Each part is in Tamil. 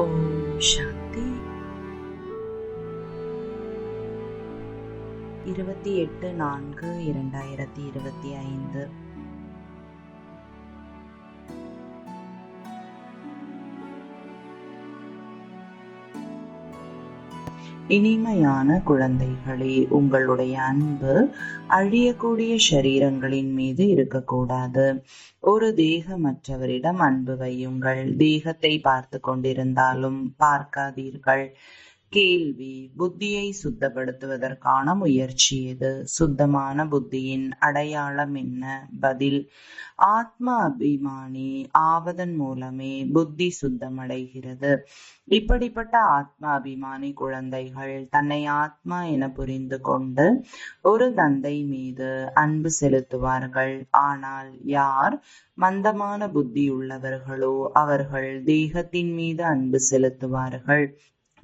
ஓம் சாந்தி இருபத்தி எட்டு நான்கு இரண்டாயிரத்தி இருபத்தி ஐந்து. இனிமையான குழந்தைகளே உங்களுடைய அன்பு அழியக்கூடிய சரீரங்களின் மீது இருக்கக்கூடாது. ஒரு தேகமற்றவரிடம் அன்பு வையுங்கள். தேகத்தை பார்த்து கொண்டிருந்தாலும் பார்க்காதீர்கள். கேள்வி புத்தியை சுத்தப்படுத்துவதற்கான முயற்சி எது? சுத்தமான புத்தியின் அடையாளம் என்ன? பதில் ஆத்ம அபிமானி ஆவதன் மூலமே புத்தி சுத்தமடைகிறது. இப்படிப்பட்ட ஆத்ம அபிமானி குழந்தைகள் தன்னை ஆத்மா என புரிந்து கொண்டு ஒரு தந்தை மீது அன்பு செலுத்துவார்கள். ஆனால் யார் மந்தமான புத்தி உள்ளவர்களோ அவர்கள் தேகத்தின் மீது அன்பு செலுத்துவார்கள்.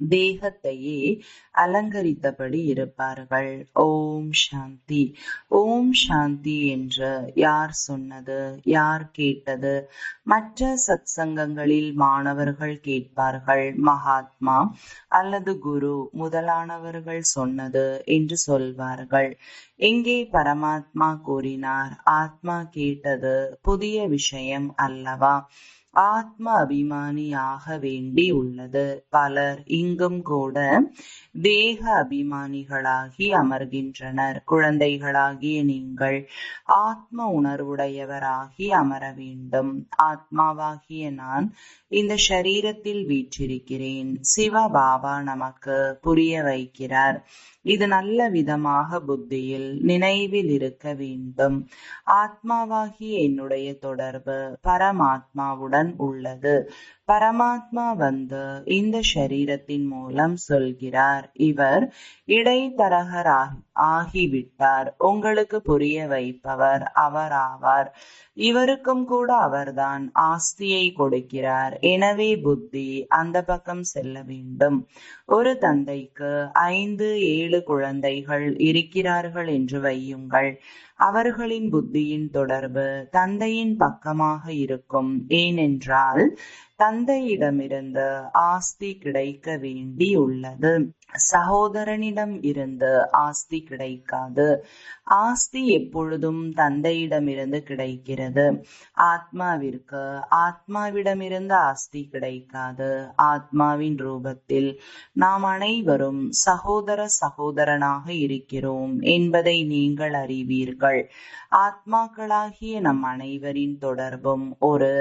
தேகத்தையே அலங்கரித்தபடி இருப்பார்கள். ஓம் சாந்தி. ஓம் சாந்தி என்று யார் சொன்னது? யார் கேட்டது? மற்ற சத் சங்கங்களில் மாணவர்கள் கேட்பார்கள் மகாத்மா அல்லது குரு முதலானவர்கள் சொன்னது என்று சொல்வார்கள். எங்கே பரமாத்மா கூறினார்? ஆத்மா கேட்டது புதிய விஷயம் அல்லவா? ஆத்ம அபிமானியாக வேண்டி உள்ளது பலர் இங்கும் கூட தேக அபிமானிகளாகி அமர்கின்றனர். குழந்தைகளாகிய நீங்கள் ஆத்ம உணர்வுடையவராகி அமர வேண்டும் ஆத்மாவாகிய நான் இந்த சரீரத்தில் வீற்றிருக்கிறேன். சிவபாபா நமக்கு புரிய வைக்கிறார். இது நல்ல விதமாக புத்தியில் நினைவில் இருக்க வேண்டும். ஆத்மாவாகிய என்னுடைய தொடர்பு பரமாத்மாவுடன் உள்ளது. பரமாத்மா வந்து இந்த சரீரத்தின் மூலம் சொல்கிறார். இவர் இடைத்தரகர் ஆகிவிட்டார். உங்களுக்கு புரிய வைப்பவர் அவர் ஆவார் இவருக்கும் கூட அவர்தான் ஆஸ்தியை கொடுக்கிறார். எனவே புத்தி அந்த பக்கம் செல்ல வேண்டும். ஒரு தந்தைக்கு ஐந்து ஏழு குழந்தைகள் இருக்கிறார்கள் என்று வையுங்கள். அவர்களின் புத்தியின் தொடர்பு தந்தையின் பக்கமாக இருக்கும். ஏனென்றால் தந்தையிடமிருந்து ஆஸ்தி கிடைக்க வேண்டி உள்ளது சகோதரனிடம் இருந்து ஆஸ்தி கிடைக்காது. ஆஸ்தி எப்பொழுதும் தந்தையிடமிருந்து கிடைக்கிறது. ஆத்மாவிற்கு ஆத்மாவிடமிருந்து ஆஸ்தி கிடைக்காது. ஆத்மாவின் ரூபத்தில் நாம் அனைவரும் சகோதர சகோதரனாக இருக்கிறோம் என்பதை நீங்கள் அறிவீர்கள். ஆத்மாக்களாகிய நம் அனைவரின் தொடர்பும் ஒரு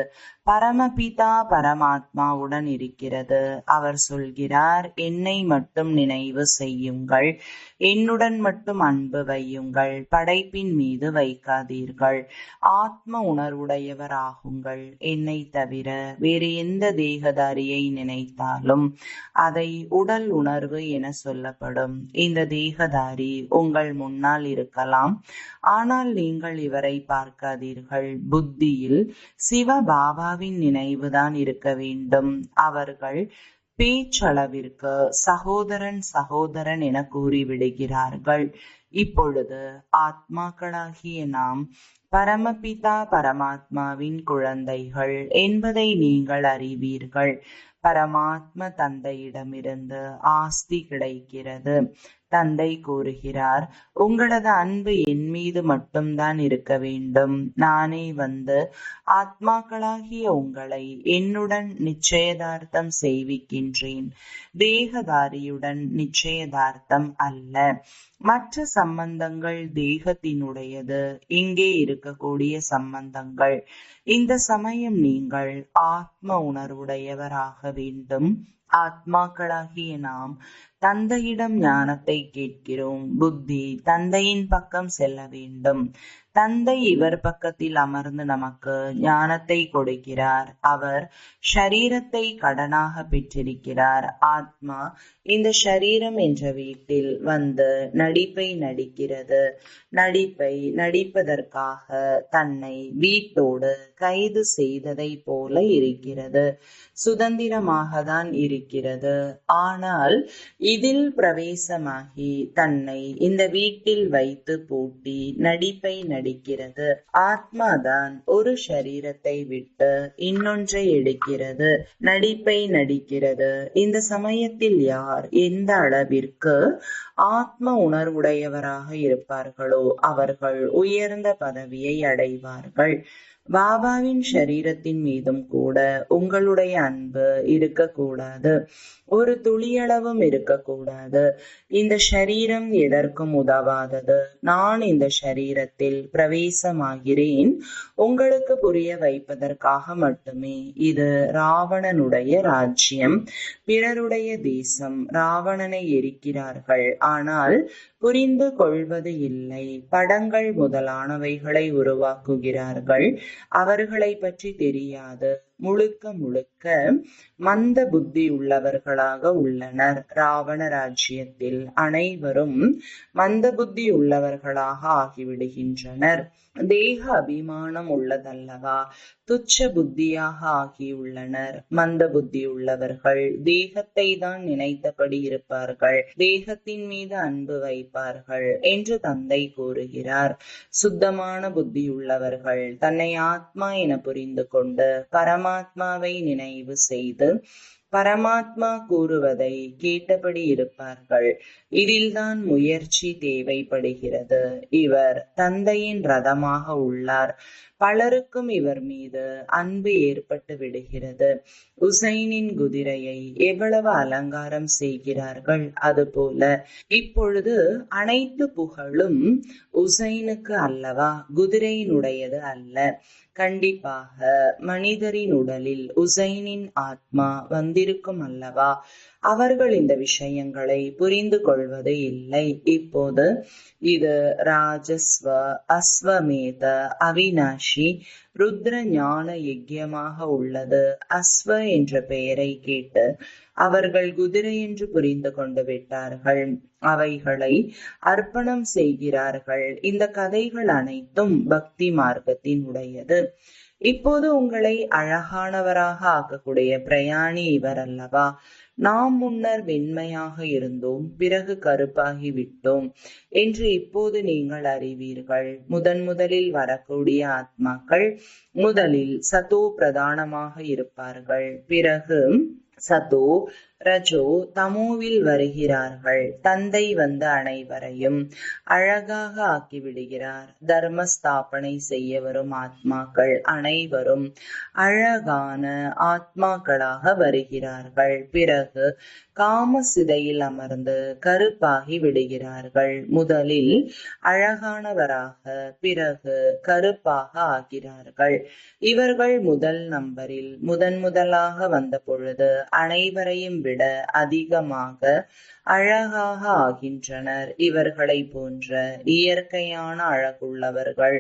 பரமபிதா பரமாத்மாவுடன் இருக்கிறது. அவர் சொல்கிறார் என்னை மட்டும் நினைவு செய்யுங்கள். என்னுடன் மட்டும் அன்பு வையுங்கள். படைப்பின் மீது வைக்காதீர்கள். ஆத்ம உணர்வுடையவராகுங்கள். என்னை தவிர வேறு எந்த தேகதாரியை நினைத்தாலும் அதை உடல் உணர்வு என சொல்லப்படும். இந்த தேகதாரி உங்கள் முன்னால் இருக்கலாம். ஆனால் நீங்கள் இவரை பார்க்காதீர்கள். புத்தியில் சிவ பாபாவின் நினைவுதான் இருக்க வேண்டும். அவர்கள் பேச்சளவிற்கு சகோதரன் சகோதரன் என கூறிவிடுகிறார்கள் இப்பொழுது ஆத்மாக்களாகிய நாம் பரமபிதா பரமாத்மாவின் குழந்தைகள் என்பதை நீங்கள் அறிவீர்கள். பரமாத்ம தந்தையிடமிருந்து ஆஸ்தி கிடைக்கிறது. தந்தை கூறுகிறார் உங்களது அன்பு என் மீது மட்டும்தான் இருக்க வேண்டும். நானே வந்து ஆத்மாக்களாகிய உங்களை என்னுடன் நிச்சயதார்த்தம் செய்விக்கின்றேன் தேகதாரியுடன் நிச்சயதார்த்தம் அல்ல. மற்ற சம்பந்தங்கள் தேகத்தினுடையது. இங்கே இருக்கக்கூடிய சம்பந்தங்கள். இந்த சமயம் நீங்கள் ஆத்ம உணர்வுடையவராக வேண்டும். ஆத்மாக்களாகிய நாம் தந்தையிடம் ஞானத்தை கேட்கிறோம். புத்தி தந்தையின் பக்கம் செல்ல வேண்டும். தந்தை இவர் பக்கத்தில் அமர்ந்து நமக்கு ஞானத்தை கொடுக்கிறார். அவர் ஷரீரத்தை கடனாக பெற்றிருக்கிறார். ஆத்மா இந்த ஷரீரம் என்ற வீட்டில் வந்து நடிப்பை நடிக்கிறது. நடிப்பை நடிப்பதற்காக தன்னை வீட்டோடு கைது செய்ததை போல இருக்கிறது. சுதந்திரமாக தான் இருக்கிறது. ஆனால் இதில் பிரவேசமாகி தன்னை இந்த வீட்டில் வைத்து பூட்டி நடிப்பை நடி எடுக்கிறது. ஆத்மாதான் ஒரு சரீரத்தை விட்டு இன்னொன்றை எடுக்கிறது. நடிப்பை நடிக்கிறது. இந்த சமயத்தில் யார் எந்த அளவிற்கு ஆத்ம உணர்வுடையவராக இருப்பார்களோ அவர்கள் உயர்ந்த பதவியை அடைவார்கள். பாபாவின் சரீரத்தின் மீதும் கூட உங்களுடைய அன்பு இருக்கக்கூடாது. ஒரு துளியளவும் இருக்கக்கூடாது. இந்த சரீரம் எதற்கும் உதவாதது? நான் இந்த சரீரத்தில் பிரவேசமாகிறேன். உங்களுக்கு புரிய வைப்பதற்காக மட்டுமே. இது ராவணனுடைய ராஜ்யம் பிறருடைய தேசம். ராவணனை எரிக்கிறார்கள். ஆனால் புரிந்து கொள்வது இல்லை. படங்கள் முதலானவைகளை உருவாக்குகிறார்கள். அவர்களை பற்றி தெரியாது. முழுக்க முழுக்க மந்த புத்தி உள்ளவர்களாக உள்ளனர். ராவண ராஜ்யத்தில் அனைவரும் மந்த புத்தி உள்ளவர்களாக ஆகிவிடுகின்றனர். தேக அபிமானம் உள்ளதல்லவா? துச்ச புத்தியாக ஆகியுள்ளனர். மந்த புத்தி உள்ளவர்கள் தேகத்தை தான் நினைத்தபடி இருப்பார்கள். தேகத்தின் மீது அன்பு வைப்பார்கள் என்று தந்தை கூறுகிறார். சுத்தமான புத்தி உள்ளவர்கள் தன்னை ஆத்மா என புரிந்து கொண்டு பரமாத்மாவை நினைவு செய்து பரமாத்மா கூறுவதை கேட்டபடி இருப்பார்கள். இதில்தான் முயற்சி தேவைப்படுகிறது. இவர் தந்தையின் ரதமாக உள்ளார். பலருக்கும் இவர் மீது அன்பு ஏற்பட்டு விடுகிறது. உசைனின் குதிரையை எவ்வளவு அலங்காரம் செய்கிறார்கள் அதுபோல இப்பொழுது அனைத்து புகழும் உசைனுக்கு அல்லவா? குதிரையினுடையது அல்ல. கண்டிப்பாக மனிதரின் உடலில் உசைனின் ஆத்மா வந்திருக்கும் அல்லவா? அவர்கள் இந்த விஷயங்களை புரிந்து கொள்வது இல்லை. இப்போது இது ராஜஸ்வ அஸ்வமேத அவினாஷி ருத்ர ஞான யஜ்யமாக உள்ளது. அஸ்வ என்ற பெயரை கேட்டு அவர்கள் குதிரை என்று புரிந்து கொண்டு விட்டார்கள். அவைகளை அர்ப்பணம் செய்கிறார்கள். இந்த கதைகள் அனைத்தும் பக்தி மார்க்கத்தின் உடையது. இப்போது உங்களை அழகானவராக ஆக்கக்கூடிய பிரயாணி இவர் அல்லவா நாம் முன்னர் வெண்மையாக இருந்தோம் பிறகு கருப்பாகி விட்டோம் என்று இப்போது நீங்கள் அறிவீர்கள். முதன் முதலில் வரக்கூடிய ஆத்மாக்கள் முதலில் சதோ பிரதானமாக இருப்பார்கள். பிறகு சதோ ரஜோ தமோவில் வருகிறார்கள். தந்தை வந்த அனைவரையும் அழகாக ஆக்கிவிடுகிறார். தர்ம ஸ்தாபனை செய்ய வரும் ஆத்மாக்கள் அனைவரும் அழகான ஆத்மாக்களாக வருகிறார்கள். பிறகு காம சிதையில் அமர்ந்து கருப்பாகி விடுகிறார்கள். முதலில் அழகானவராக பிறகு கருப்பாக ஆகிறார்கள். இவர்கள் முதல் நம்பரில் முதன் முதலாக வந்த பொழுது அனைவரையும் விட அதிகமாக அழகாக ஆகின்றனர். இவர்களை போன்ற இயற்கையான அழகுள்ளவர்கள்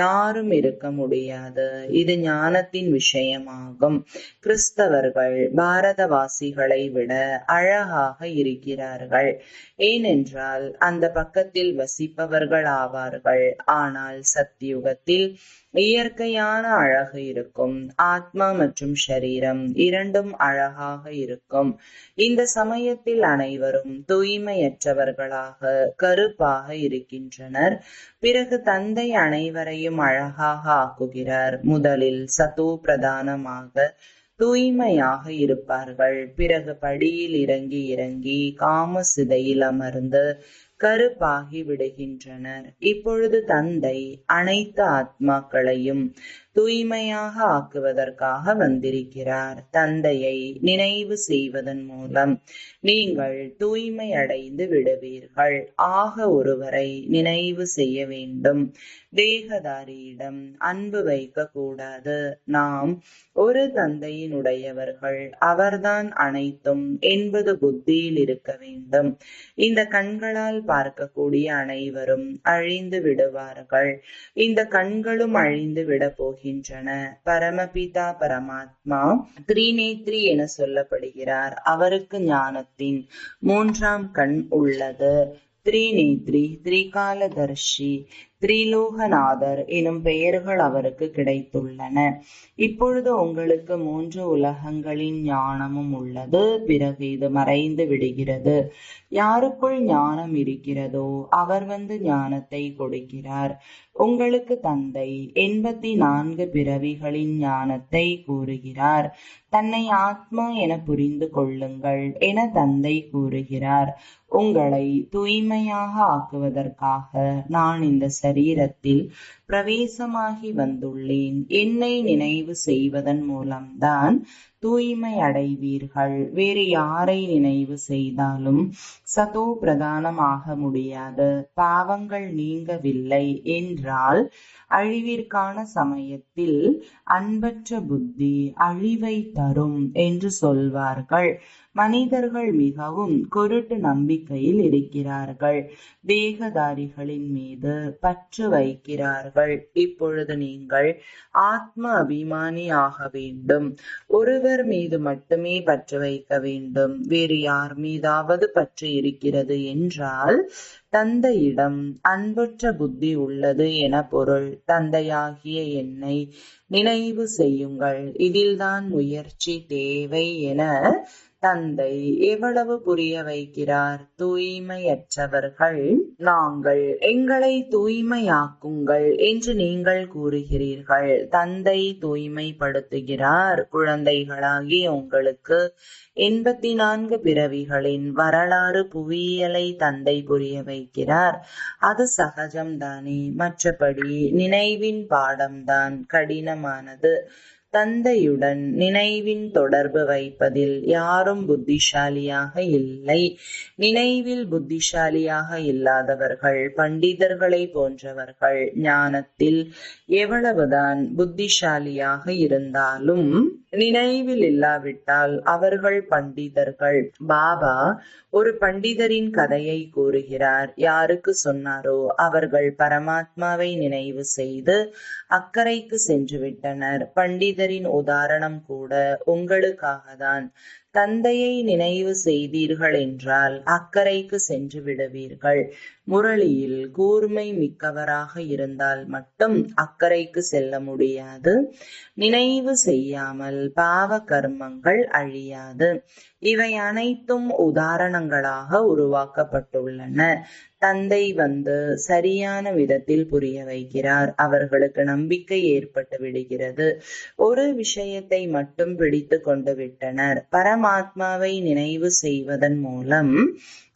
யாரும் இருக்க முடியாது. இது ஞானத்தின் விஷயமாகும். கிறிஸ்தவர்கள் பாரதவாசிகளை விட அழகாக இருக்கிறார்கள். ஏனென்றால் அந்த பக்கத்தில் வசிப்பவர்கள் ஆவார்கள். ஆனால் சத்தியுகத்தில் இயற்கையான அழகு இருக்கும். ஆத்மா மற்றும் சரீரம் இரண்டும் அழகாக இருக்கும். இந்த சமயத்தில் அனைவரும் தூய்மையற்றவர்களாக கருப்பாக இருக்கின்றனர். பிறகு தந்தை அனைவரையும் அழகாக ஆக்குகிறார். முதலில் சத்து பிரதானமாக தூய்மையாக இருப்பார்கள். பிறகு படியில் இறங்கி இறங்கி காம சிதையில் அமர்ந்து கருப்பாகி விடுகின்றனர் இப்பொழுது தந்தை அனைத்து ஆத்மாக்களையும் தூய்மையாக ஆக்குவதற்காக வந்திருக்கிறார். தந்தையை நினைவு செய்வதன் மூலம் நீங்கள் தூய்மை அடைந்து விடுவீர்கள். ஆக ஒருவரை நினைவு செய்ய வேண்டும். தேகதாரியிடம் அன்பு வைக்க கூடாது நாம் ஒரு தந்தையினுடையவர்கள். அவர்தான் அனைத்தும் என்பது புத்தியில் இருக்க வேண்டும். இந்த கண்களால் பார்க்கக்கூடிய அனைவரும் அழிந்து விடுவார்கள். இந்த கண்களும் அழிந்து விட போகின்றன பரமபிதா பரமாத்மா திரிநேத்ரி என சொல்லப்படுகிறார். அவருக்கு ஞானத்தின் மூன்றாம் கண் உள்ளது. திரிநேத்ரி திரிகாலதர்ஷி திரிலோகநாதர் எனும் பெயர்கள் அவருக்கு கிடைத்துள்ளன. இப்பொழுது உங்களுக்கு மூன்று உலகங்களின் ஞானமும் உள்ளது. பிறகு இது மறைந்து விடுகிறது. யாருக்குள் ஞானம் இருக்கிறதோ அவர் வந்து ஞானத்தை கொடுக்கிறார். உங்களுக்கு தந்தை எண்பத்தி நான்கு பிறவிகளின் ஞானத்தை கூறுகிறார். தன்னை ஆத்மா என புரிந்து கொள்ளுங்கள் என தந்தை கூறுகிறார். உங்களை தூய்மையாக ஆக்குவதற்காக நான் இந்த சரீரத்தில் பிரவேசமாகி வந்துள்ளேன். என்னை நினைவு செய்வதன் மூலம்தான் தூய்மை அடைவீர்கள். வேறு யாரை நினைவு செய்தாலும் சதோ பிரதானமாக முடியாது. பாவங்கள் நீங்கவில்லை என்றால் அழிவிற்கான சமயத்தில் அன்பற்ற புத்தி அழிவை தரும் என்று சொல்வார்கள். மனிதர்கள் மிகவும் குருட்டு நம்பிக்கையில் இருக்கிறார்கள். தேகதாரிகளின் மீது பற்று வைக்கிறார்கள். இப்பொழுது நீங்கள் ஆத்ம அபிமானி ஆக வேண்டும். ஒருவர் மீது மட்டுமே பற்று வைக்க வேண்டும். வேறு யார் மீதாவது பற்று இருக்கிறது என்றால் தந்தையிடம் அன்பற்ற புத்தி உள்ளது என பொருள். தந்தையாகிய என்னை நினைவு செய்யுங்கள். இதில்தான் முயற்சி தேவை என தந்தை எவ்வளவு புரிய வைக்கிறார். தூய்மையற்றவர்கள் நாங்கள் எங்களை தூய்மையாக்குங்கள் என்று நீங்கள் கூறுகிறீர்கள். தந்தை தூய்மைப்படுத்துகிறார். குழந்தைகளாகி உங்களுக்கு எண்பத்தி நான்கு பிறவிகளின் வரலாறு புவியியலை தந்தை புரிய வைக்கிறார். அது சகஜம்தானே? மற்றபடி நினைவின் பாடம்தான் கடினமானது. தந்தையுடன் நினைவின் தொடர்பு வைப்பதில் யாரும் புத்திசாலியாக இல்லை. நினைவில் புத்திசாலியாக இல்லாதவர்கள் பண்டிதர்களை போன்றவர்கள் ஞானத்தில் எவ்வளவுதான் புத்திசாலியாக இருந்தாலும் நினைவில் இல்லாவிட்டால் அவர்கள் பண்டிதர்கள். பாபா ஒரு பண்டிதரின் கதையை கூறுகிறார். யாருக்கு சொன்னாரோ அவர்கள் பரமாத்மாவை நினைவு செய்து அக்கறைக்கு சென்று விட்டனர் பண்டிதரின் உதாரணம் கூட உங்களுக்காக தான் தந்தையை நினைவு செய்தீர்கள் என்றால் அக்கறைக்கு சென்று விடுவீர்கள். முரளியில் கூர்மை மிக்கவராக இருந்தால் மட்டும் அக்கறைக்கு செல்ல முடியாது. நினைவு செய்யாமல் பாவ கர்மங்கள் அழியாது. இவை அனைத்தும் உதாரணங்களாக உருவாக்கப்பட்டுள்ளன. தந்தை வந்து சரியான விதத்தில் புரிய வைக்கிறார். அவர்களுக்கு நம்பிக்கை ஏற்பட்டு விடுகிறது. ஒரு விஷயத்தை மட்டும் பிடித்து கொண்டு விட்டனர். பரமாத்மாவை நினைவு செய்வதன் மூலம்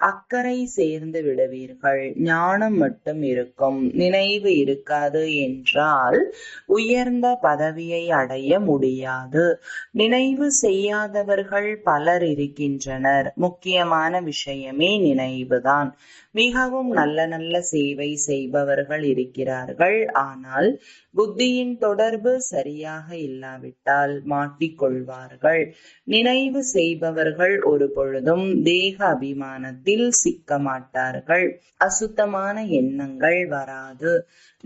அக்கறை சேர்ந்து விடுவீர்கள். ஞானம் மட்டும் இருக்கும். நினைவு இருக்காது என்றால் உயர்ந்த பதவியை அடைய முடியாது. நினைவு செய்யாதவர்கள் பலர் இருக்கின்றனர். முக்கியமான விஷயமே நினைவுதான். மிகவும் நல்ல நல்ல சேவை செய்பவர்கள் இருக்கிறார்கள். ஆனால் புத்தியின் தொடர்பு சரியாக இல்லாவிட்டால் மாட்டிக்கொள்வார்கள். நினைவு செய்பவர்கள் ஒரு பொழுதும் தேக அபிமானத்தில் சிக்க மாட்டார்கள் அசுத்தமான எண்ணங்கள் வராது.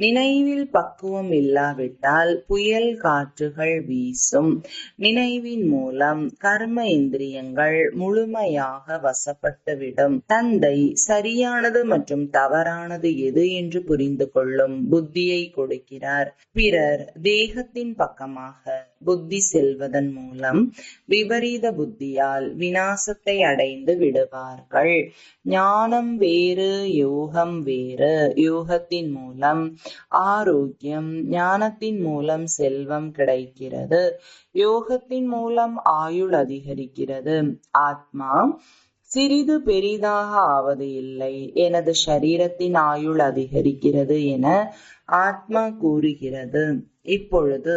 நினைவில் பக்குவம் இல்லாவிட்டால் புயல் காற்றுகள் வீசும். நினைவின் மூலம் கர்ம இந்திரியங்கள் முழுமையாக வசப்பட்டுவிடும். தந்தை சரியானது மற்றும் தவறானது எது என்று புரிந்து கொள்ளும் புத்தியை கொடுக்கிறார். பிறர் தேகத்தின் பக்கமாக புத்தி செல்வதன் மூலம் விபரீத புத்தியால் வினாசத்தை அடைந்து விடுவார்கள். ஞானம் வேறு யோகம் வேறு. யோகத்தின் மூலம் ஆரோக்கியம் ஞானத்தின் மூலம் செல்வம் கிடைக்கிறது. யோகத்தின் மூலம் ஆயுள் அதிகரிக்கிறது. ஆத்மா சிறிது பெரிதாக ஆவது இல்லை. எனது சரீரத்தின் ஆயுள் அதிகரிக்கிறது என ஆத்மா கூறுகிறது. இப்பொழுது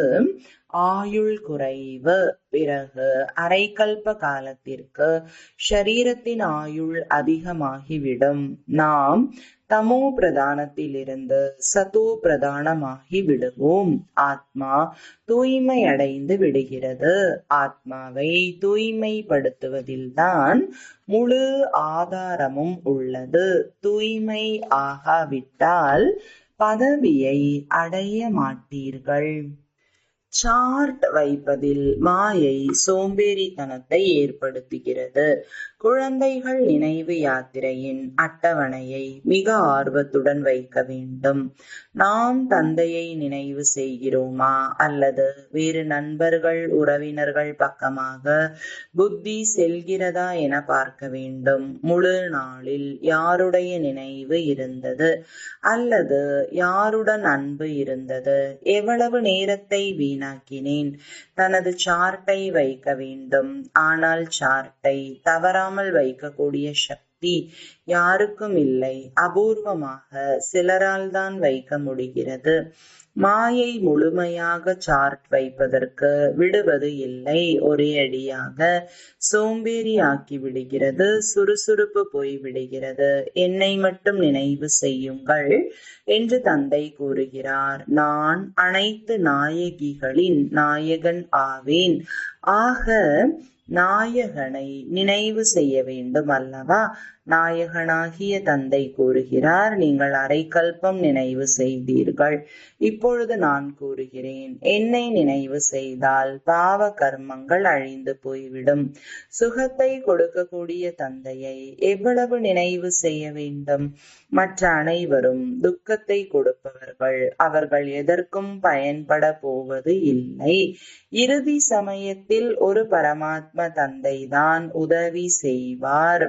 ஆயுள் குறைவு. பிறகு அரைக்கல்ப காலத்திற்கு ஷரீரத்தின் ஆயுள் அதிகமாகிவிடும். நாம் தமோ பிரதானத்திலிருந்து சதோ பிரதானமாகி விடுவோம். ஆத்மா தூய்மை அடைந்து விடுகிறது. ஆத்மாவை தூய்மைப்படுத்துவதில்தான் முழு ஆதாரமும் உள்ளது. தூய்மை ஆகாவிட்டால் பதவியை அடைய மாட்டீர்கள். சார்ட் வைப்பதில் மாயை சோம்பேறித்தனத்தை ஏற்படுத்துகிறது. குழந்தைகள் நினைவு யாத்திரையின் அட்டவணையை மிக ஆர்வத்துடன் வைக்க வேண்டும். நாம் தந்தையை நினைவு செய்கிறோமா? அல்லது வேறு நண்பர்கள் உறவினர்கள் பக்கமாக புத்தி செல்கிறதா என பார்க்க வேண்டும். முழு நாளில் யாருடைய நினைவு இருந்தது? அல்லது யாருடன் அன்பு இருந்தது? எவ்வளவு நேரத்தை வீணாக்கினேன்? தனது சார்ட்டை வைக்க வேண்டும். ஆனால் சார்ட்டை இல்லாமல் வைக்கக்கூடிய சக்தி யாருக்கும் இல்லை. அபூர்வமாக சிலரால் தான் வைக்க முடிகிறது. மாயை முழுமையாக சார்ட் வைப்பதற்கு விடுவது இல்லை. ஒரே அடியாக சோம்பேறி ஆக்கி விடுகிறது சுறுசுறுப்பு போய் விடுகிறது. என்னை மட்டும் நினைவு செய்யுங்கள் என்று தந்தை கூறுகிறார். நான் அனைத்து நாயகிகளின் நாயகன் ஆவேன். ஆக நாயகனை நினைவு செய்ய வேண்டும் அல்லவா? நாயகனாகிய தந்தை கூறுகிறார் நீங்கள் அரைக்கல்பம் நினைவு செய்தீர்கள். இப்பொழுது நான் கூறுகிறேன் என்னை நினைவு செய்தால் பாவ கர்மங்கள் அழிந்து போய்விடும். சுகத்தை கொடுக்கக்கூடிய தந்தையை எவ்வளவு நினைவு செய்ய வேண்டும்? மற்ற அனைவரும் துக்கத்தை கொடுப்பவர்கள். அவர்கள் எதற்கும் பயன்பட போவது இல்லை. இறுதி சமயத்தில் ஒரு பரமாத்ம தந்தைதான் உதவி செய்வார்.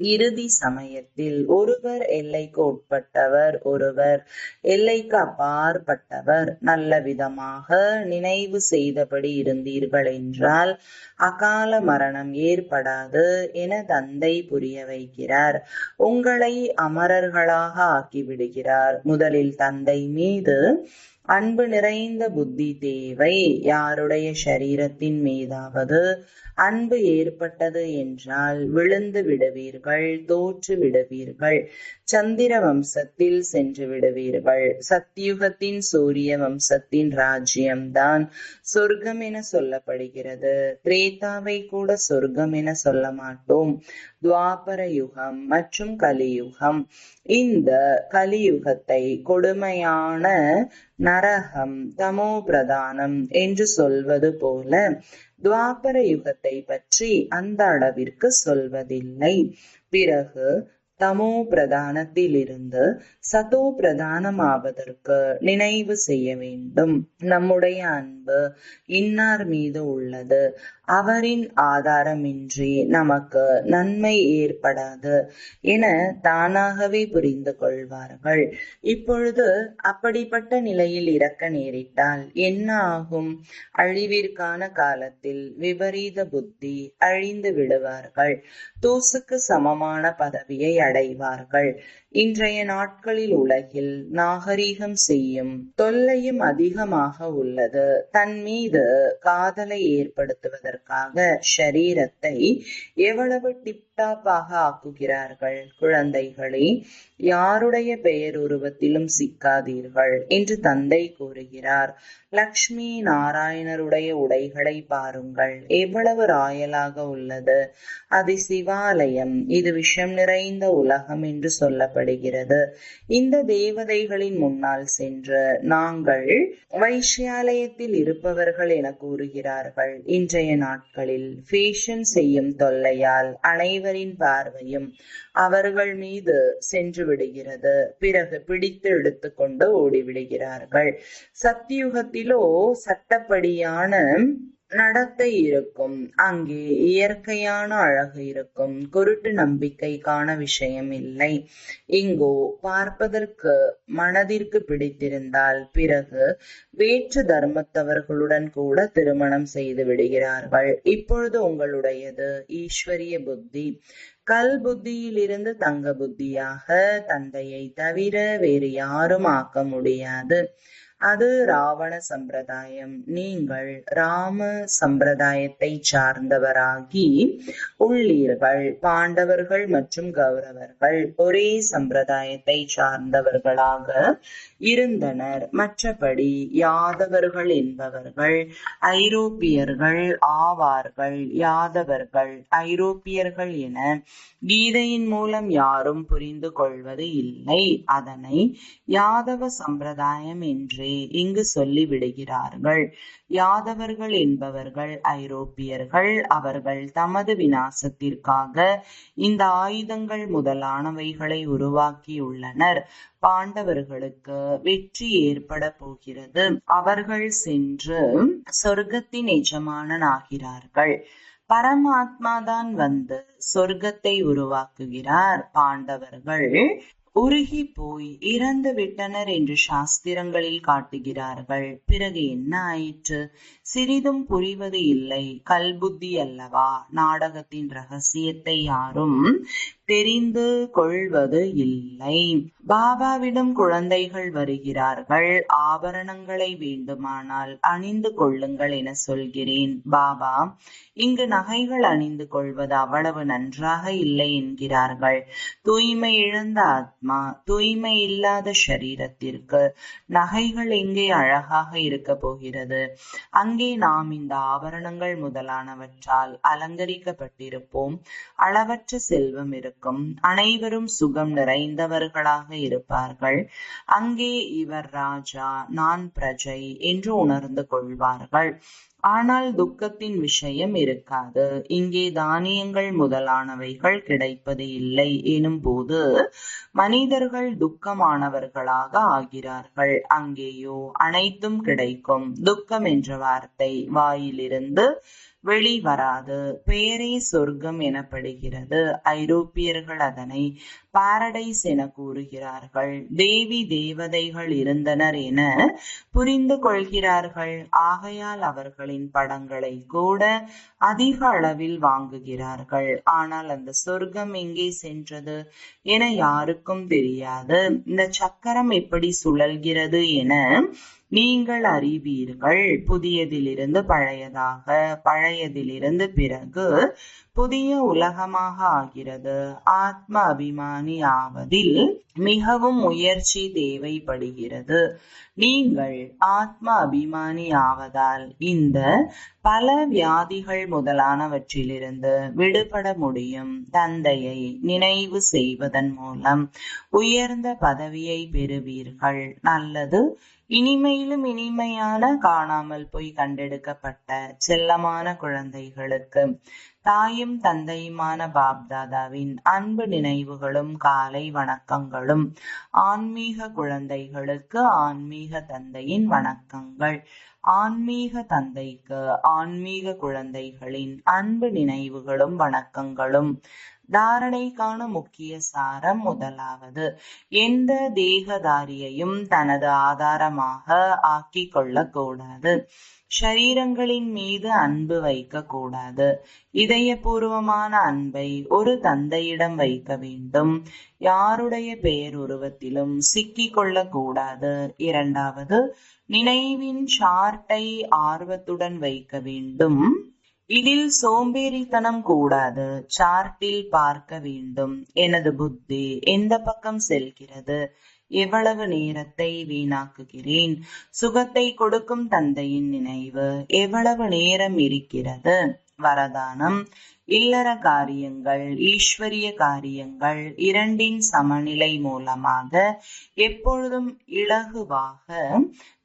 இறுதி சமயத்தில் ஒருவர் எல்லைக்கு உட்பட்டவர் ஒருவர் எல்லைக்கு அப்பாற்பட்டவர் நல்ல விதமாக நினைவு செய்தபடி இருந்தீர்கள் என்றால் அகால மரணம் ஏற்படாது என தந்தை புரிய வைக்கிறார். உங்களை அமரர்களாக ஆக்கிவிடுகிறார். முதலில் தந்தை மீது அன்பு நிறைந்த புத்தி தேவை. யாருடைய சரீரத்தின் மீதாவது அன்பு ஏற்பட்டது என்றால் விழுந்து விடுவீர்கள் தோற்று விடுவீர்கள். சந்திர வம்சத்தில் சென்று விடுவீர்கள். சத்தியுகத்தின் சூரிய வம்சத்தின் ராஜ்யம்தான் சொர்க்கம் என சொல்லப்படுகிறது. திரேதாவை கூட சொர்க்கம் என சொல்ல மாட்டோம். துவாபர யுகம் மற்றும் கலியுகம். இந்த கலியுகத்தை கொடுமையான நரகம் தமோ பிரதானம் என்று சொல்வது போல துவாபர யுகத்தை பற்றி அந்த அளவிற்கு சொல்வதில்லை. பிறகு தமோ பிரதானத்திலிருந்து சதோ பிரதானமாவதற்கு நினைவு செய்ய வேண்டும். நம்முடைய அன்பு இன்னார் மீது உள்ளது. அவரின் ஆதாரமின்றி நமக்கு நன்மை ஏற்படாது என தானாகவே புரிந்து கொள்வார்கள். இப்பொழுது அப்படிப்பட்ட நிலையில் இறக்க நேரிட்டால் என்ன ஆகும்? அழிவிற்கான காலத்தில் விபரீத புத்தி அழிந்து விடுவார்கள். தூசுக்கு சமமான பதவியை அடைவார்கள். இன்றைய நாட்களில் உலகில் நாகரீகம் செய்யும் தொல்லையும் அதிகமாக உள்ளது. தன் மீது காதலை ஏற்படுத்துவதற்காக ஷரீரத்தை எவ்வளவு டிப் டிப்டாப்பாக ஆக்குகிறார்கள். குழந்தைகளே யாருடைய பெயர் உருவத்திலும் சிக்காதீர்கள் என்று தந்தை கூறுகிறார். லக்ஷ்மி நாராயணருடைய உடைகளை பாருங்கள். எவ்வளவு ராயலாக உள்ளது. அது சிவாலயம். இது விஷம் நிறைந்த உலகம் என்று சொல்லப்படுகிறது. இந்த தேவதைகளின் முன்னால் சென்று நாங்கள் வைஷ்யாலயத்தில் இருப்பவர்கள் என கூறுகிறார்கள். இன்றைய நாட்களில் ஃபேஷன் செய்யும் தொல்லையால் அனைவரும் அனைவரின் பார்வையும் அவர்கள் மீது சென்று விடுகிறது. பிறகு பிடித்து எடுத்துக்கொண்டு ஓடிவிடுகிறார்கள். சத்தியுகத்திலோ சட்டப்படியான நடத்தை இருக்கும். அங்கே இயற்கையான அழகு இருக்கும். குருட்டு நம்பிக்கைக்கான விஷயம் இல்லை. இங்கோ பார்ப்பதற்கு மனதிற்கு பிடித்திருந்தால் பிறகு வேற்று தர்மத்தவர்களுடன் கூட திருமணம் செய்து விடுகிறார்கள். இப்பொழுது உங்களுடையது ஈஸ்வரிய புத்தி. கல் புத்தியிலிருந்து தங்க புத்தியாக தந்தையை தவிர வேறு யாரும் ஆக்க முடியாது. அது ராவண சம்பிரதாயம். நீங்கள் ராம சம்பிரதாயத்தை சார்ந்தவராகி உள்ளீர்கள். பாண்டவர்கள் மற்றும் கௌரவர்கள் ஒரே சம்பிரதாயத்தை சார்ந்தவர்களாக இருந்தனர். மற்றபடி யாதவர்கள் என்பவர்கள் ஐரோப்பியர்கள் ஆவார்கள் யாதவர்கள் ஐரோப்பியர்கள் என கீதையின் மூலம் யாரும் புரிந்து கொள்வது இல்லை. அதனை யாதவ சம்பிரதாயம் என்றே என்பதை இங்கு சொல்லிவிடுகிறார்கள். யாதவர்கள் என்பவர்கள் ஐரோப்பியர்கள் அவர்கள் தமது விநாசத்திற்காக இந்த ஆயுதங்கள் முதலானவைகளை உருவாக்கியுள்ளனர். பாண்டவர்களுக்கு வெற்றி ஏற்பட போகிறது. அவர்கள் சென்று சொர்க்கத்தின் எஜமானனாகிறார்கள். பரமாத்மாதான் வந்து சொர்க்கத்தை உருவாக்குகிறார். பாண்டவர்கள் உருகி போய் இறந்து விட்டனர் என்று சாஸ்திரங்களில் காட்டுகிறார்கள். பிறகு என்ன ஆயிற்று? சிறிதும் புரிவது இல்லை. கல்புத்தி அல்லவா? நாடகத்தின் ரகசியத்தை யாரும் தெரிந்து கொள்வது இல்லை. பாபாவிடம் குழந்தைகள் வருகிறார்கள். ஆபரணங்களை வேண்டுமானால் அணிந்து கொள்ளுங்கள் என சொல்கிறேன். பாபா இங்கு நகைகள் அணிந்து கொள்வது அவ்வளவு நன்றாக இல்லை என்கிறார்கள். தூய்மை இழந்த ஆத்மா தூய்மை இல்லாத சரீரத்திற்கு நகைகள் எங்கே அழகாக இருக்க போகிறது? அங்கே நாம் இந்த ஆபரணங்கள் முதலானவற்றால் அலங்கரிக்கப்பட்டிருப்போம். அளவற்ற செல்வம் இருக்கும். அனைவரும் சுகம் நிறைந்தவர்களாக இருப்பார்கள். அங்கே இவர் ராஜா நான் பிரஜை என்று உணர்ந்து கொள்வார்கள். ஆனால் துக்கத்தின் விஷயம் இருக்காது. இங்கே தானியங்கள் முதலானவைகள் கிடைப்பது இல்லை. எனும் போது மனிதர்கள் துக்கமானவர்களாக ஆகிறார்கள். அங்கேயோ அனைத்தும் கிடைக்கும். துக்கம் என்ற வார்த்தை வாயிலிருந்து வெளிவராது. பெயரே சொர்க்கம் எனப்படுகிறது. ஐரோப்பியர்கள் அதனை பாரடைஸ் என கூறுகிறார்கள். தேவி தேவதைகள் இருந்தனர் என புரிந்து கொள்கிறார்கள். ஆகையால் அவர்களின் படங்களை கூட அதிக அளவில் வாங்குகிறார்கள். ஆனால் அந்த சொர்க்கம் எங்கே சென்றது என யாருக்கும் தெரியாது. இந்த சக்கரம் எப்படி சுழல்கிறது என நீங்கள் அறிவீர்கள். புதியதிலிருந்து பழையதாக பழையதிலிருந்து பிறகு புதிய உலகமாக ஆகிறது. ஆத்ம அபிமானி ஆவதில் மிகவும் முயற்சி தேவைப்படுகிறது. நீங்கள் ஆத்ம அபிமானி ஆவதால் இந்த பல வியாதிகள் முதலானவற்றிலிருந்து விடுபட முடியும். தந்தையை நினைவு செய்வதன் மூலம் உயர்ந்த பதவியை பெறுவீர்கள். நல்லது. இனிமையிலும் இனிமையான காணாமல் போய் கண்டெடுக்கப்பட்ட செல்லமான குழந்தைகளுக்கு தாயும் தந்தையுமான பாப்தாதாவின் அன்பு நினைவுகளும் காலை வணக்கங்களும் ஆன்மீக குழந்தைகளுக்கு ஆன்மீக தந்தையின் வணக்கங்கள். ஆன்மீக தந்தைக்கு ஆன்மீக குழந்தைகளின் அன்பு நினைவுகளும் வணக்கங்களும். தாரணைக்கான முக்கிய சாரம் முதலாவது எந்த தேகதாரியையும் தனது ஆதாரமாக ஆக்கிக் கொள்ளக்கூடாது. ஷரீரங்களின் மீது அன்பு வைக்க கூடாது இதயபூர்வமான அன்பை ஒரு தந்தையிடம் வைக்க வேண்டும். யாருடைய பெயர் உருவத்திலும் சிக்கிக் கொள்ளக்கூடாது. இரண்டாவது நினைவின் ஷார்ட்டை ஆர்வத்துடன் வைக்க வேண்டும். இதில் சோம்பேறித்தனம் கூடாது. சார்ட்டில் பார்க்க வேண்டும். எனது புத்தி எந்த பக்கம் செல்கிறது? எவ்வளவு நேரத்தை வீணாக்குகிறேன்? சுகத்தை கொடுக்கும் தந்தையின் நினைவு எவ்வளவு நேரம் இருக்கிறது? வரதானம் இல்லற காரியங்கள் ஈஸ்வரிய காரியங்கள் இரண்டின் சமநிலை மூலமாக எப்பொழுதும் இலகுவாக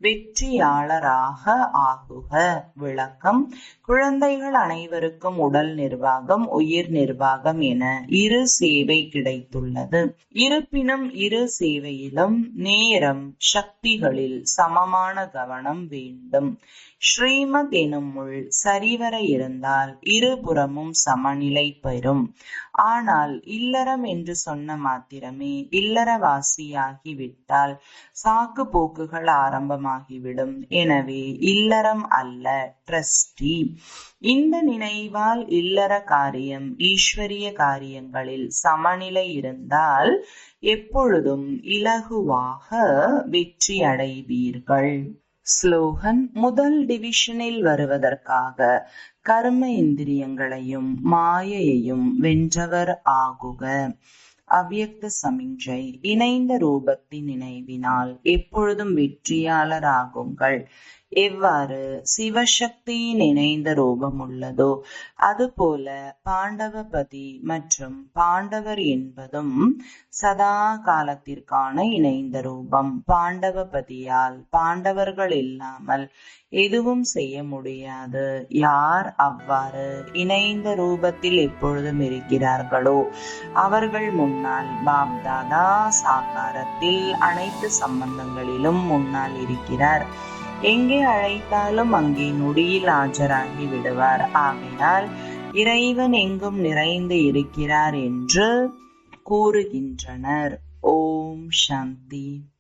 வெற்றியாளராக ஆகுக. விளக்கம் குழந்தைகள் அனைவருக்கும் உடல் நிர்வாகம் உயிர் நிர்வாகம் என இரு சேவை கிடைத்துள்ளது. இருப்பினும் இரு சேவையிலும் நேரம் சக்திகளில் சமமான கவனம் வேண்டும். ஸ்ரீமத் எனும் முள் சரிவர இருந்தால் இருபுறமும் சமநிலை பெறும். ஆனால் இல்லறம் என்று சொன்ன மாத்திரமே இல்லறவாசியாகிவிட்டால் சாக்கு போக்குகள் ஆரம்பமாகிவிடும். எனவே இல்லறம் அல்ல ட்ரஸ்டி. இந்த நினைவால் இல்லற காரியம் ஈஸ்வரிய காரியங்களில் சமநிலை இருந்தால் எப்பொழுதும் இலகுவாக வெற்றி அடைவீர்கள் ஸ்லோகன் முதல் டிவிஷனில் வருவதற்காக கர்ம இந்திரியங்களையும் மாயையையும் வென்றவர் ஆகுக. அவ்வியக்த சமிஞ்சை இணைந்த ரூபத்தின் நினைவினால் எப்பொழுதும் வெற்றியாளராகுங்கள். எவ்வாறு சிவசக்தியின் இணைந்த ரூபம் உள்ளதோ அதுபோல பாண்டவபதி மற்றும் பாண்டவர் என்பதும் சதா காலத்திற்கான இணைந்த ரூபம். பாண்டவபதியால் பாண்டவர்கள் இல்லாமல் எதுவும் செய்ய முடியாது. யார் அவ்வாறு இணைந்த ரூபத்தில் எப்பொழுதும் இருக்கிறார்களோ அவர்கள் முன்னால் பாப்தாதா சாகாரத்தில் அனைத்து சம்பந்தங்களிலும் முன்னால் இருக்கிறார். எங்கே அழைத்தாலும் அங்கே நொடியில் ஆஜராகி விடுவார். ஆகையால் இறைவன் எங்கும் நிறைந்து இருக்கிறார் என்று கூறுகின்றனர். ஓம் சாந்தி.